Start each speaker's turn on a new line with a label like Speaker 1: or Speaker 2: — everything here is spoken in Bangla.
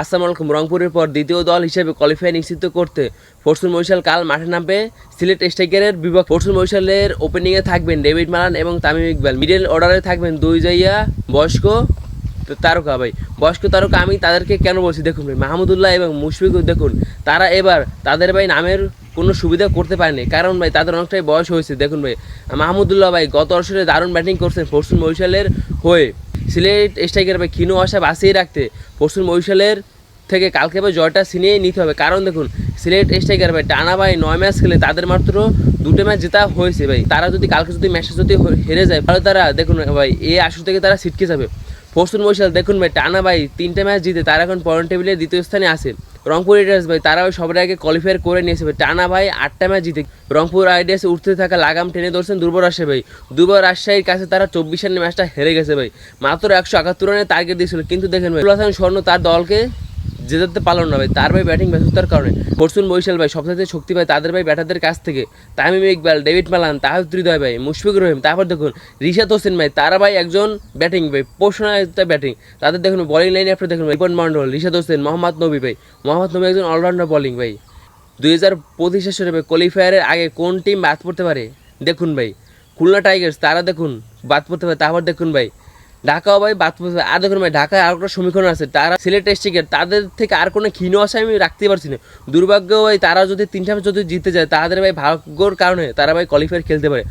Speaker 1: আসাম আলাইকুম রংপুরের পর দ্বিতীয় দল হিসেবে কোয়ালিফাই নিশ্চিত করতে ফরচুন মহিশাল কাল মাঠে নামবে সিলেট স্ট্রাইকারের বিভাগ ফরচুন মহিশালের ওপেনিংয়ে থাকবেন ডেভিড মালান এবং তামিম ইকবাল। মিডল অর্ডারে থাকবেন দুই জাইয়া বয়স্ক তারকা ভাই। বয়স্ক তারকা আমি তাদেরকে কেন বলছি? দেখুন ভাই, মাহমুদুল্লাহ এবং মুশফিকুর, দেখুন, তারা এবার তাদের ভাই নামের কোনো সুবিধা করতে পারেনি। কারণ ভাই, তাদের অনেকটাই বয়স হয়েছে। দেখুন ভাই, মাহমুদুল্লাহ ভাই গত বছরে দারুণ ব্যাটিং করছেন ফরচুন মহিশালের হয়ে। সিলেট স্ট্রাইকার বা ক্ষীণ আশা বাঁচিয়ে রাখতে পরশুর মহিশালের থেকে কালকে ভাই জয়টা ছিনিয়ে নিতে হবে। কারণ দেখুন, সিলেট স্ট্রাইকার ভাই টানা ভাই নয় ম্যাচ খেলে তাদের মাত্র দুটো ম্যাচ জেতা হয়েছে ভাই। তারা যদি কালকে যদি ম্যাচটা যদি হেরে যায়, তাহলে তারা দেখুন ভাই এই আসর থেকে তারা ছিটকে যাবে। পরশুন বরিশাল দেখুন ভাই, টানা ভাই, তিনটে ম্যাচ জিতে, তারা এখন পয়েন্ট টেবিলের দ্বিতীয় স্থানে আছে। রংপুর রাইডার্স ভাই তারা ওই সবার আগে কোয়ালিফায়ার করে নিয়েছে ভাই। টানা ভাই, আটটা ম্যাচ জিতে। রংপুর রাইডার্স উঠতে থাকা লাগাম টেনে ধরছেন দুর্বল রাজশাহী ভাই। দুর্বল রাজশাহীর কাছে তারা চব্বিশ রানের ম্যাচটা হেরে গেছে ভাই। মাত্র একশো একাত্তর রানের টার্গেট দিয়েছিল। কিন্তু দেখেন ভাই স্বর্ণ তার দলকে জেতাতে পারল না ভাই তার ভাই ব্যাটিং ব্যস্ততার কারণে ফরচুন বৈশাল ভাই সবথেকে শক্তি পায় তাদের ভাই ব্যাটারদের কাছ থেকে। তামিম ইকবাল, ডেভিড মালান তাহিদ হৃদয় ভাই মুশফিক রহিম। তারপর দেখুন, রিশাদ হোসেন ভাই, তারা ভাই একজন ব্যাটিং ভাই পোষণায়িতা ব্যাটিং তাদের দেখুন বলিং লাইনে আপনি দেখুন, রিপন মন্ডল, রিশাদ হোসেন, মোহাম্মদ নবী ভাই। মোহাম্মদ নবী একজন অলরাউন্ডার বলিং ভাই। দুই হাজার পঁচিশ সালে ভাই কোয়ালিফায়ারের আগে কোন টিম বাদ পড়তে পারে? দেখুন ভাই, খুলনা টাইগার্স তারা দেখুন বাদ পড়তে পারে। তারপর দেখুন ভাই ঢাকাও ভাই বাদ পড়ছে আর দেখুন ভাই, ঢাকায় আর একটা সমীকরণ আছে। তারা সিলেট এসছে তাদের থেকে আর কোনো ক্ষীণ আশা আমি রাখতে পারছি না। দুর্ভাগ্য ভাই, তারা যদি তিনটা যদি জিতে যায়, তাদের ভাই ভাগ্যর কারণে তারা ভাই কোয়ালিফায়ার খেলতে পারে।